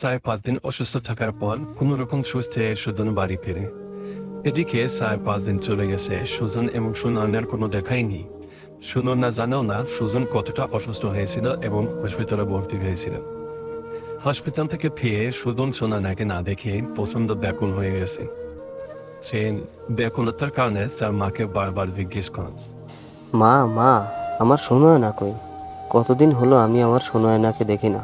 প্রায় পাঁচ দিন অসুস্থ থাকার পর কোন রকম সুস্থ সুজন বাড়ি ফিরে। এদিকে প্রায় পাঁচ দিন চলে গেছে, সুজন এবং সুনয়নের কোনো দেখাই নেই। সুনয়না জানেও না সুজন কতটা অসুস্থ হয়েছিল এবং হসপিটালে ভর্তি হয়েছিল। হসপিটাল থেকে ফিরে সুজন সোনানাকে না দেখে প্রচণ্ড ব্যাকুল হয়ে গেছে। সে ব্যাকুলতার কারণে তার মাকে বারবার জিজ্ঞেস করেন, মা মা, আমার সোনয় না কই? কতদিন হলো আমি আমার সোনয়নাকে দেখি না?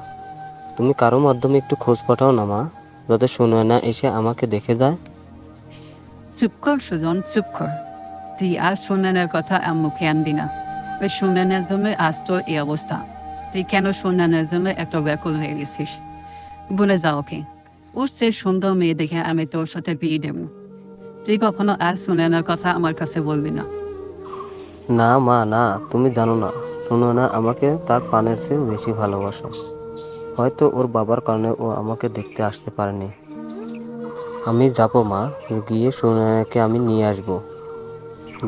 তুমি কারও মাধ্যমে একটু খোঁজ পাঠাও না মা। যাতে সোনয়না এসে আমাকে দেখে যায়। চুপ কর সুজন চুপ কর। তুই আর সুনানের কথা মুখে আনবি না। ওই সুনানের জন্য আজ তোর এই অবস্থা। তুই কেন সুনানের জন্য এত ব্যাকুল হয়ে গেছিস? বলে যাও ওকে। ওর সে সুন্দর মেয়ে দেখে আমি তোর সাথে বিয়ে দেব। তুই কখনো আর সুনানের কথা আমার কাছে বলবি না। না মা না তুমি জানো না। সোনয়না আমাকে তার পানের চেয়ে বেশি ভালোবাসে। হয়তো ওর বাবার কারণে ও আমাকে দেখতে আসতে পারেনি। আমি যাব, মা। গিয়ে সোনয়নাকে আমি নিয়ে আসব।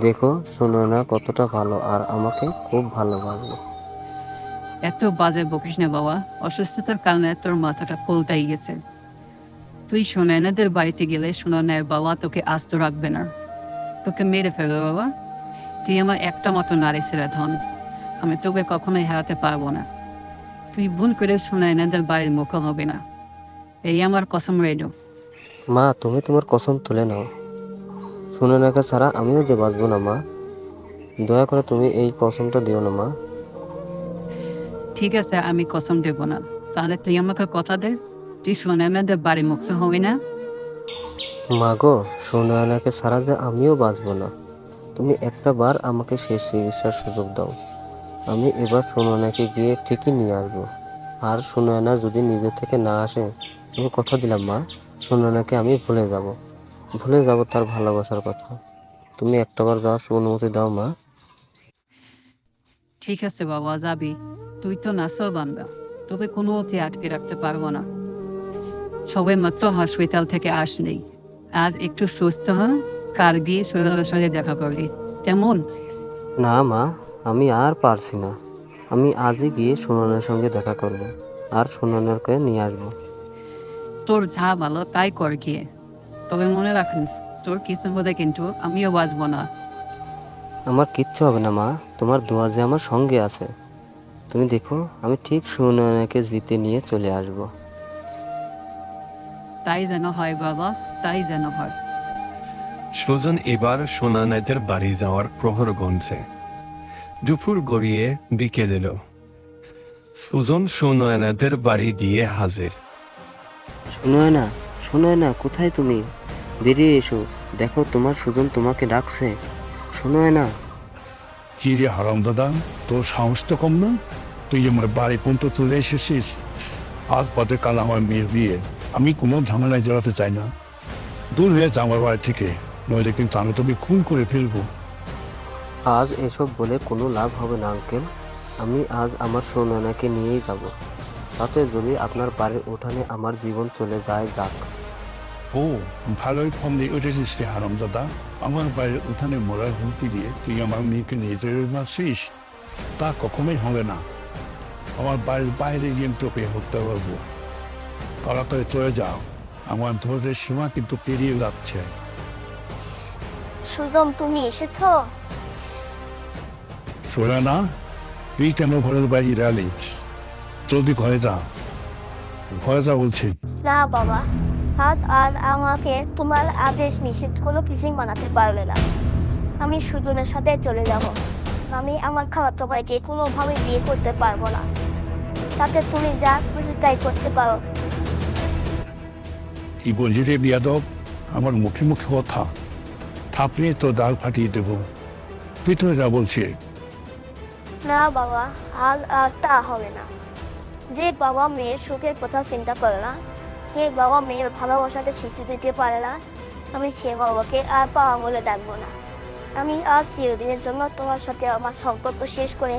দেখো, সোনয়না কতটা ভালো আর আমাকে খুব ভালোবাসবে এত বাজে বকিস না, বাবা। অসুস্থতার কারণে তোর মাথাটা ফুলটাই গেছে। তুই সোনানাদের বাড়িতে গেলে সোনানের বাবা তোকে আস্ত রাখবে না। তোকে মেরে ফেলবে, বাবা। তুই আমার একটা মতো নারী ছেলে ধন। আমি তোকে কখনোই হারাতে পারব না। তুই ভুল করে সোনাইনাদের বাড়ির মুখ হবে না। এই আমার কসম রেডো। মা তুমি তোমার কসম তুলে নাও। সোনয়নাকে ছাড়া আমিও যে বাঁচবো না মা। দয়া করে তুমি এই কসমটা দিও না মা। ঠিক আছে আমি কসম দেব না। তাহলে তুই আমাকে কথা দে তুই সোনাইনাদের বাড়ি মুক্ত হবি না। মা গো সোনয়নাকে ছাড়া যে আমিও বাঁচবো না। তুমি একটা বার আমাকে শেষ চিকিৎসার সুযোগ দাও। আমি এবার সোনয়নাকে গিয়ে ঠিকই নিয়ে আসব। আর সোনয়না যদি নিজে থেকে না আসে আমি কথা দিলাম মা সোনয়নাকে আমি ভুলে যাব। ভুলে যাব তার ভালোবাসার কথা। তুমি একটাবার যাওয়ার অনুমতি দাও মা। ঠিক আছে বাবা যাবি। তুই তো নাসও বান্দা তবে কোনো অতি আটকে রাখতে পারব না। সবে মাত্র হসপিটাল থেকে আসলেই আর একটু সুস্থ হন কার গিয়ে শরীরের সঙ্গে দেখা করবি। কেমন? না মা আমি আর পারছি না। আমি আজই গিয়ে সোনয়নার সঙ্গে দেখা করব আর সোনয়নাকে নিয়ে আসব। তোর যা ভালো তাই কর গিয়ে। তবে মনে রাখিস তোর কিছু হলে কিন্তু আমিও বাঁচবো না। আমার কিচ্ছু হবে না মা। তোমার দোয়া যে আমার সঙ্গে আছে। তুমি দেখো আমি ঠিক সুনয়নাকে জিতে নিয়ে চলে আসব। তাই যেন হয় বাবা তাই যেন হয়। সুজন এবার সোনানাদের বাড়ি যাওয়ার প্রহর গুনছে। দুপুর গড়িয়ে বিকেল এলো। সুজন সুনয়নাদের বাড়ি দিয়ে হাজির। সুনয়না সুনয়না কোথায় তুমি? বেরিয়ে এসো। দেখো তোমার সুজন তোমাকে ডাকছে। সুনয়না। কি রে হারাম দাদা তোর সাহস তো কম না? তুই আমার বাড়ি পর্যন্ত চলে এসেছিস। আজ বাদে কাল আমার মেয়ের বিয়ে। আমি কোনো ঝামেলায় জড়াতে চাই না। দূর হয়ে যা আমার বাড়ি থেকে। নইলে কিন্তু আমি তোকে খুন করে ফেলব। আজ এসব বলে কোনো লাভ হবে না আঙ্কেল। আমি আজ আমার সুনয়নাকে নিয়েই যাব। তাতে যদি আপনার বাড়ির উঠানে আমার জীবন চলে যায় যাক। ও ভালোই ফোন দিয়ে উঠেছিস রে হারাম দাদা আমার বাড়ির উঠানে মরার হুমকি দিয়ে তুই আমার মেয়েকে নিয়ে যেতে মারছিস তা কখনোই হবে না। আমার বাড়ির বাইরে গিয়ে আমি তোকে হত্যা করব। তাড়াতাড়ি চলে যাও। আমার ধৈর্যের সীমা কিন্তু পেরিয়ে যাচ্ছে। সুজন তুমি এসেছ? না তুই কেন ঘরের বাইরে এলিস জলদি ঘরে যা। ঘরে যা বলছি। না বাবা আজ আর আমাকে তোমার আদেশ নিষেধ কোনো কিছুই মানাতে পারবে না। আমি সুজনের সাথে চলে যাব। আমি আমার খালাতো ভাইকে কোনোভাবে বিয়ে করতে পারব না। তাতে তুমি যা খুশি তাই করতে পারো। কি বলছি রে বিয়াদব? আমার মুখে মুখে কথা। থাপড়িয়ে তো দাগ ফাটিয়ে দেবো। ভিতরে যা বলছি। না বাবা আজ আর তা হবে না। যে বাবা মেয়ের সুখের কথা চিন্তা করে না, যে বাবা মেয়ের ভালোবাসাকে শিখে দিতে পারে না, আমি সে বাবাকে আর পাওয়া বলে ডাকবো না। আমি আজ চিরদিনের জন্য তোমার সাথে আমার সম্পর্ক শেষ করে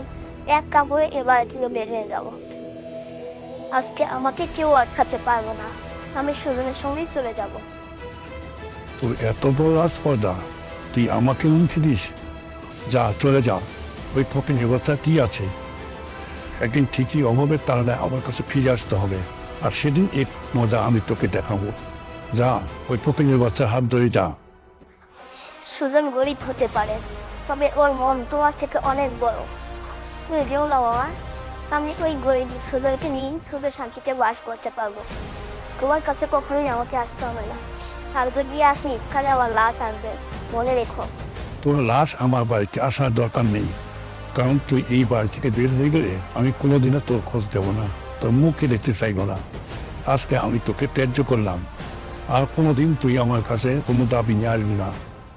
এক কাপড়ে এবার থেকে বের হয়ে যাব। আজকে আমাকে কেউ আটকাতে পারব না। আমি সুজনের সঙ্গেই চলে যাব। তোর এত বড় রাজপর্দা, তুই আমাকে হুমকি দিস? যা, চলে যা। ওই ব্যবস্থা কি আছে? একদিন ঠিকই অভাবের তাহলে আমার কাছে ফিরে আসতে হবে। আর সেদিন এক মজা আমি তোকে দেখাবো। যা ওই ফকিনের বাচ্চা হাত ধরে যা। সুজন গরিব হতে পারে তবে ওর মন তোমার থেকে অনেক বড়। তুমি যেও না বাবা। আমি ওই গরিব সুজনকে নিয়ে সুখে শান্তিতে বাস করতে পারব। তোমার কাছে কখনোই আমাকে আসতে হবে না। আর যদি আসি তাহলে আমার লাশ আসবে মনে রেখো। তোর লাশ আমার বাড়িতে আসার দরকার নেই। কারণ তুই এই বাড়ি থেকে বের হয়ে গেলে আমি কোনোদিনও তোর খোঁজ দেবো না। তোর মুখে দেখতে চাইব না। আজকে আমি তোকে ত্যায্য করলাম। আর কোনোদিন তুই আমার কাছে কোনো দাবি নিয়ে আসবি না।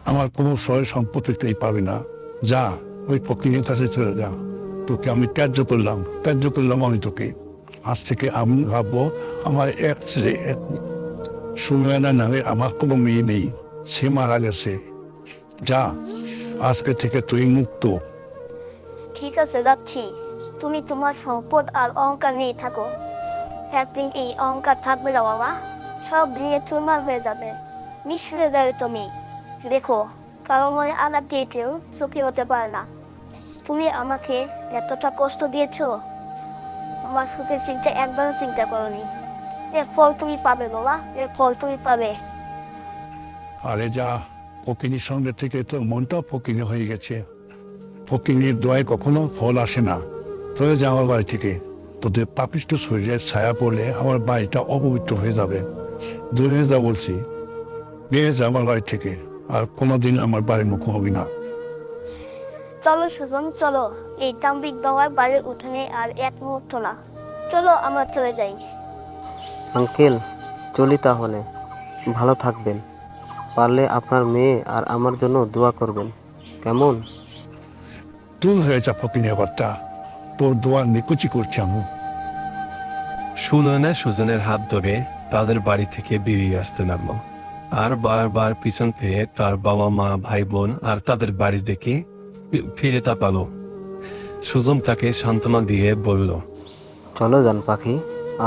আমার কোনো সয় সম্পত্তি তুই পাবি না। যা, ওই ফকিরের কাছে চলে যা। তোকে আমি ত্যায্য করলাম। ত্যায্য করলাম আমি তোকে। আজ থেকে আমি ভাববো, আমার এক ছেলে সুনয়না নামে আমার কোনো মেয়ে নেই। সে মারা গেছে। যা, আজকে থেকে তুই মুক্ত। ঠিক আছে, যাচ্ছি। তুমি তোমার সম্পদ আর অহংকার নিয়ে থাকো। একদিন এই অহংকার থাকবে না, বাবা। সব ভেঙে চুরমার হয়ে যাবে। নিঃস্ব যাবে তুমি। দেখো, কারও মনে আঘাত দিয়ে কেউ সুখী হতে পারে না। তুমি আমাকে এতটা কষ্ট দিয়েছ? আমার সুখের চিন্তা একবারও চিন্তা করনি। এর ফল তুমি পাবে, বাবা। এর ফল তুমি পাবে। আরে যা, ফকিনীর সঙ্গে থেকে তোর মনটাও ফকিনি হয়ে গেছে। ফকিনীর দোয়ায় কখনো ফল আসে না। চলে যা আমার বাড়ি থেকে। তোদের পাপিষ্ট শরীরের ছায়া পড়লে আমার বাড়িটা অপবিত্র হয়ে যাবে। দূর হয়ে যা বলছি। বেরিয়ে যা আমার বাড়ি থেকে। আর কোনোদিন আমার বাড়ির মুখ হবি না। চলো সুজন চলো। এই তাম্বিক বাবার বাড়ির উঠানে আর এক মুহূর্ত না। চলো আমরা চলে যাই। আঙ্কেল চলি তাহলে। ভালো থাকবেন। পারলে আপনার মেয়ে আর আমার জন্য দোয়া করবেন। কেমন? দূর হয়ে যা ফকিনের বার্তা তোর দোয়ার নিকুচি করছি আমি সুনয়না সুজনের হাত ধরে তাদের বাড়ি থেকে বেরিয়ে আসতে লাগল। আর বারবার পিছন ফিরে তার বাবা মা ভাই বোন আর তাদের বাড়ি দেখে ফিরে তা পালো সুজন তাকে সান্ত্বনা দিয়ে বলল চলো যান পাখি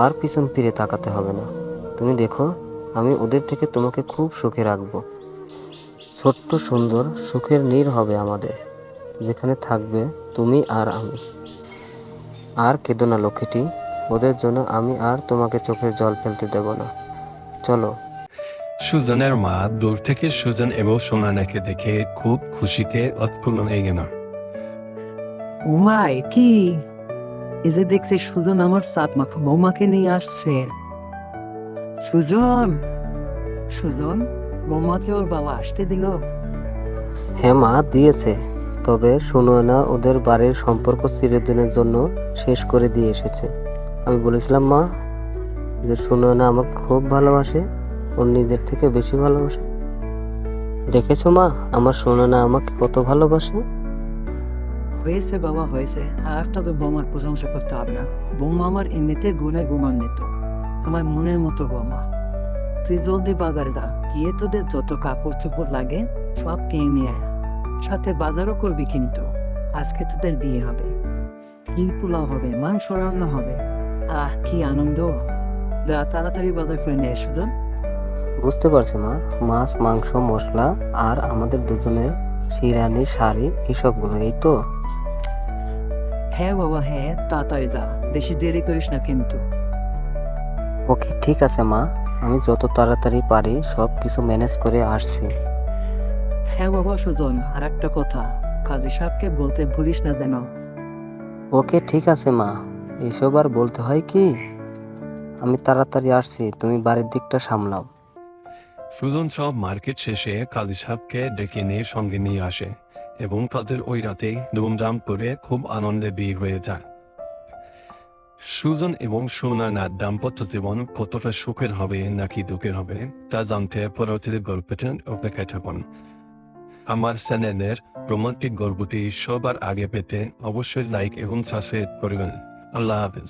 আর পিছন ফিরে তাকাতে হবে না। তুমি দেখো আমি ওদের থেকে তোমাকে খুব সুখে রাখব। ছোট্ট সুন্দর সুখের নীর হবে আমাদের। যেখানে থাকবে তুমি আর আমি। আর কেঁদো না লক্ষ্মীটি ওদের জন্য আমি আর তোমাকে চোখের জল ফেলতে দেব না। চলো। সুজনের মা দূর থেকে সুজন এবং সোনানাকে দেখে খুব খুশিতে উৎফুল্ল হয়ে গেল। উমাই কি? এই যে দেখছি সুজন আমার সাত মাখ বৌমাকে নিয়ে আসছে। সুজন সুজন বৌমাকে ওর বাবা আসতে দিল? হ্যাঁ মা দিয়েছে। তবে শুনো না ওদের বাড়ির সম্পর্ক চিরদিনের জন্য শেষ করে দিয়ে এসেছে। আমি বলেছিলাম, মা, যে শুনো না আমাকে খুব ভালোবাসে ওর নিজের থেকে বেশি ভালোবাসে। দেখেছ, মা, আমার শোনো না আমাকে কত ভালোবাসে? হয়েছে বাবা, হয়েছে। আর তবে বৌমার প্রশংসা করতে হবে না। বৌমা আমার এমনিতে গুণে গুণান্বিত। আমার মনের মতো বৌমা। তুই জলদি বাজারে যা। গিয়ে তোদের যত কাপড় চোপড় লাগে, সব কিনে নিয়ে আয়। সাথে বাজারও করবি কিন্তু। আজকে তোদের বিয়ে হবে। কি পোলাও হবে মাংস রান্না হবে। আহ কি আনন্দ। যা তাড়াতাড়ি বাজার করে নিয়ে এসো তো। বুঝতে পারছি মা। মাছ মাংস মশলা আর আমাদের দুজনের শিরানি শাড়ি এসবগুলো এই তো। হ্যাঁ বাবা হ্যাঁ তাড়াতাড়ি যা। বেশি দেরি করিস না কিন্তু। ওকে ঠিক আছে মা। আমি যত তাড়াতাড়ি পারি সব কিছু ম্যানেজ করে আসছি। হ্যাঁ বাবা সুজন আর একটা কথা। কাজী সাহেবকে বলতে ভুলিস না যেন। ওকে ঠিক আছে মা। এসব আর বলতে হয় কি? আমি তাড়াতাড়ি আসছি তুমি বাড়ির দিকটা সামলাও। সুজন সব মার্কেট শেষে কালী সাহেবকে ডেকে নিয়ে সঙ্গে নিয়ে আসে এবং তাদের ওই রাতেই ধুমধাম করে খুব আনন্দে বিয়ে হয়ে যায়। সুজন এবং সোনানার দাম্পত্য জীবন কতটা সুখের হবে নাকি দুঃখের হবে তা জানতে পরবর্তী গল্পটি অপেক্ষায় থাকুন। আমার চ্যানেলের রোমান্টিক গল্পটি সবার আগে পেতে অবশ্যই লাইক এবং সাবস্ক্রাইব করবেন। আল্লাহ হাফিজ।